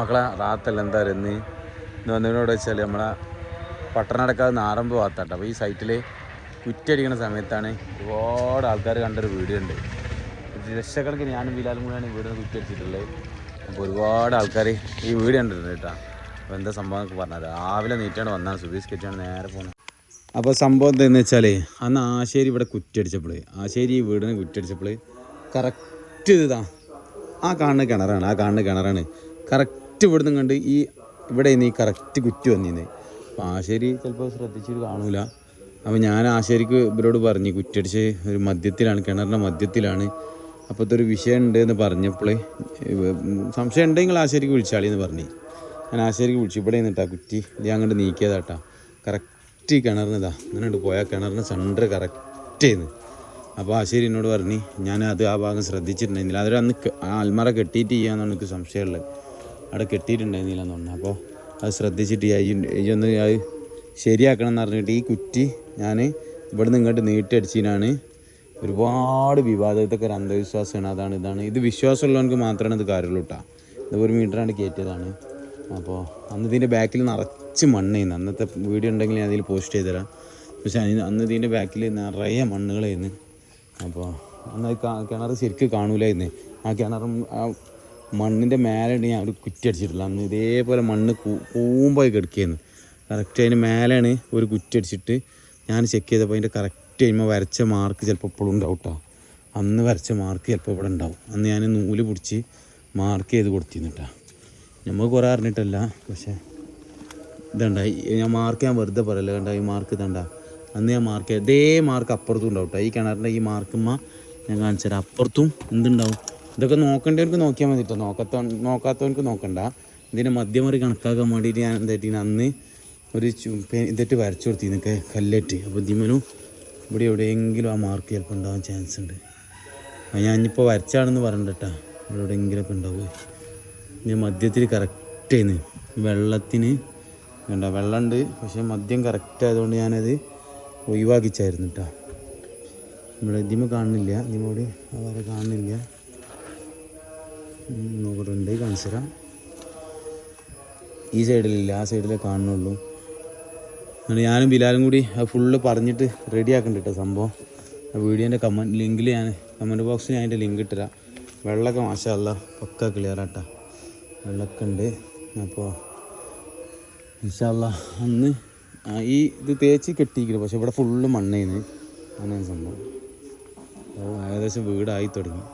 മക്കളെ റാത്തല്ല എന്താ പറയുന്നത് ഇന്ന് വന്നതിനോട് വെച്ചാൽ നമ്മളെ പട്ടണടക്കാതെ നാറമ്പ് ഭാഗത്താട്ടോ. അപ്പോൾ ഈ സൈറ്റിൽ കുറ്റടിക്കുന്ന സമയത്താണ് ഒരുപാട് ആൾക്കാർ കണ്ടൊരു വീഡിയോ ഉണ്ട്. ലക്ഷക്കണക്കിന് ഞാനും ബിലാലും കൂടെയാണ് ഈ വീടിന് കുറ്റടിച്ചിട്ടുള്ളത് അപ്പോൾ ഒരുപാട് ആൾക്കാർ ഈ വീഡിയോ കണ്ടിട്ടുണ്ട് കേട്ടോ. അപ്പോൾ എന്താ സംഭവം എന്നൊക്കെ പറഞ്ഞത് രാവിലെ നീറ്റാണ് വന്നാൽ സുബീസ് കെറ്റാണ് നേരെ പോകുന്നത് അപ്പോൾ സംഭവം എന്താണെന്ന് വെച്ചാൽ അന്ന് ആശേരി ഇവിടെ കുറ്റടിച്ചപ്പോൾ ആശേരി ഈ വീടിന് കുറ്റടിച്ചപ്പോൾ കറക്റ്റ് ഇതാ. ആ കാണുന്ന കിണറാണ് ആ കാണുന്ന കിണറാണ്. കറക്റ്റ് ഇവിടുന്ന് കണ്ട് ഈ ഇവിടെ നിന്ന് ഈ കറക്റ്റ് കുറ്റി വന്നിരുന്നത് അപ്പോൾ ആശേരി ചിലപ്പോൾ ശ്രദ്ധിച്ചിട്ട് കാണൂല. അപ്പോൾ ഞാൻ ആശേരിക്ക് ഇവരോട് പറഞ്ഞു കുറ്റടിച്ച് ഒരു മദ്യത്തിലാണ് കിണറിന്റെ മദ്യത്തിലാണ്. അപ്പോഴത്തെ ഒരു വിഷയം ഉണ്ട് എന്ന് പറഞ്ഞപ്പോൾ സംശയം ഉണ്ടെങ്കിൽ ആശേരിക്ക് വിളിച്ചാളി എന്ന് പറഞ്ഞു. ഞാൻ ആശേരിക്ക് വിളിച്ചു ഇവിടെ നിന്നിട്ടാ കുറ്റി. ഇത് അങ്ങോട്ട് നീക്കിയതാട്ടാ കറക്റ്റ് കിണറിനിതാ അങ്ങനെ ഉണ്ട് പോയാൽ കിണറിന് സെന്റർ കറക്റ്റ് ചെയ്യുന്നു അപ്പോൾ ആശേരി എന്നോട് പറഞ്ഞു ഞാൻ അത് ആ ഭാഗം ശ്രദ്ധിച്ചിട്ടുണ്ടായിരുന്നില്ല അതൊരു അന്ന് ക- ആ അൽമറ കെട്ടിയിട്ട് ചെയ്യാമെന്നാണ് എനിക്ക് സംശയമുള്ളത്. അവിടെ കെട്ടിയിട്ടുണ്ടായിരുന്നില്ല എന്ന് പറഞ്ഞു. അപ്പോൾ അത് ശ്രദ്ധിച്ചിട്ട് ഈ ഒന്ന് അത് ശരിയാക്കണം എന്ന് പറഞ്ഞിട്ട് ഈ കുറ്റി ഞാൻ ഇവിടുന്ന് ഇങ്ങോട്ട് നീട്ടിയടിച്ചതിനാണ് ഒരുപാട് വിവാദത്തൊക്കെ ഒരു അന്ധവിശ്വാസമാണ്. അതാണ് ഇതാണ്. ഇത് വിശ്വാസമുള്ളവർക്ക് മാത്രമാണ് ഇത് കാര്യമുള്ളൂ കേട്ടോ. ഇത് ഒരു മീറ്ററാണ് കയറ്റിയതാണ്. അപ്പോൾ അന്ന് ഇതിന്റെ ബാക്കിൽ നിറച്ച് മണ്ണായിരുന്നു അന്നത്തെ വീഡിയോ ഉണ്ടെങ്കിൽ ഞാൻ അതിൽ പോസ്റ്റ് ചെയ്ത് തരാം. പക്ഷേ അതിന് അന്ന് ഇതിന്റെ ബാക്കിൽ നിറയെ മണ്ണുകളായിരുന്നു. അപ്പോൾ അന്ന് കിണർ ശരിക്കും കാണൂലായിരുന്നു. ആ കിണറും ആ മണ്ണിന്റെ മേലെ ഞാൻ ഒരു കുറ്റി അടിച്ചിട്ടില്ല. അന്ന് ഇതേപോലെ മണ്ണ് കൂമ്പായി കിടക്കുകയായിരുന്നു കറക്റ്റ് അതിന് മേലെയാണ് ഒരു കുറ്റി അടിച്ചിട്ട് ഞാൻ ചെക്ക് ചെയ്തപ്പോൾ അതിന്റെ കറക്റ്റ് കഴിയുമ്പോൾ വരച്ച മാർക്ക് ചിലപ്പോൾ ഇപ്പോഴും ഉണ്ടാവും കേട്ടോ അന്ന് വരച്ച മാർക്ക് ചിലപ്പോൾ ഇവിടെ ഉണ്ടാവും അന്ന് ഞാൻ നൂൽ പിടിച്ച് മാർക്ക് ചെയ്ത് കൊടുത്തിരുന്നു കേട്ടോ നമ്മൾ കുറേ അറിഞ്ഞിട്ടല്ല പക്ഷേ ഇതണ്ട ഞാൻ മാർക്ക് ഞാൻ വെറുതെ പറയല്ല കണ്ട ഈ മാർക്ക് ഇതണ്ട. അന്ന് ഞാൻ മാർക്ക് ഇതേ മാർക്ക് അപ്പുറത്തും ഉണ്ടാവും കേട്ടോ ഈ കിണറിന്റെ ഈ മാർക്കുമ്മ ഞാൻ കാണിച്ചു തരാം അപ്പുറത്തും എന്തുണ്ടാവും? ഇതൊക്കെ നോക്കേണ്ടവർക്ക് നോക്കിയാൽ മതി കേട്ടോ നോക്കാത്ത നോക്കാത്തവർക്ക് നോക്കണ്ട. ഇതിന്റെ മധ്യമറി കണക്കാക്കാൻ വേണ്ടിയിട്ട് ഞാൻ എന്തായിട്ട് അന്ന് ഒരു ഇതിട്ട് വരച്ചു കൊടുത്തി കൊടുത്തിന്നൊക്കെ കല്ലേറ്റ് അപ്പോൾ ദിമനും ഇവിടെ എവിടെയെങ്കിലും ആ മാർക്ക് ചിലപ്പോൾ ഉണ്ടാവാൻ ചാൻസ് ഉണ്ട്. ഞാൻ ഇനിയിപ്പോൾ വരച്ചാണെന്ന് പറഞ്ഞിട്ടാ ഇവിടെ എവിടെയെങ്കിലുമൊക്കെ ഉണ്ടാവുക. ഇനി മദ്യത്തിൽ കറക്റ്റ് ആയിരുന്നു വെള്ളത്തിന് വേണ്ട. വെള്ളമുണ്ട് പക്ഷേ മദ്യം കറക്റ്റ് ആയതുകൊണ്ട് ഞാനത് ഒഴിവാക്കിച്ചായിരുന്നു കേട്ടോ ഇവിടെ ഇതിമ കാണുന്നില്ല. ഇതിമോട് അവരെ കാണുന്നില്ല. ഉണ്ട് കാണിച്ചു തരാം ഈ സൈഡിലില്ല ആ സൈഡിലേ കാണുന്നുള്ളൂ. അങ്ങനെ ഞാനും ബിലാലും കൂടി അത് ഫുള്ള് പറഞ്ഞിട്ട് റെഡി ആക്കണ്ട കേട്ടോ സംഭവം വീഡിയോന്റെ കമന്റ് ലിങ്കിൽ ഞാൻ കമന്റ് ബോക്സിൽ ഞാൻ അതിന്റെ ലിങ്ക് ഇട്ടുതരാം വെള്ളമൊക്കെ മാഷല്ല പക്ക ക്ലിയർ ആട്ടാ. വെള്ളമൊക്കെ ഉണ്ട്. അപ്പോൾ ഇൻഷാല്ല അന്ന് ഈ ഇത് തേച്ച് കെട്ടിയിരിക്കുന്നു. പക്ഷെ ഇവിടെ ഫുള്ള് മണ്ണേന്ന് അങ്ങനെ സംഭവം. ഏകദേശം വീടായി തുടങ്ങി.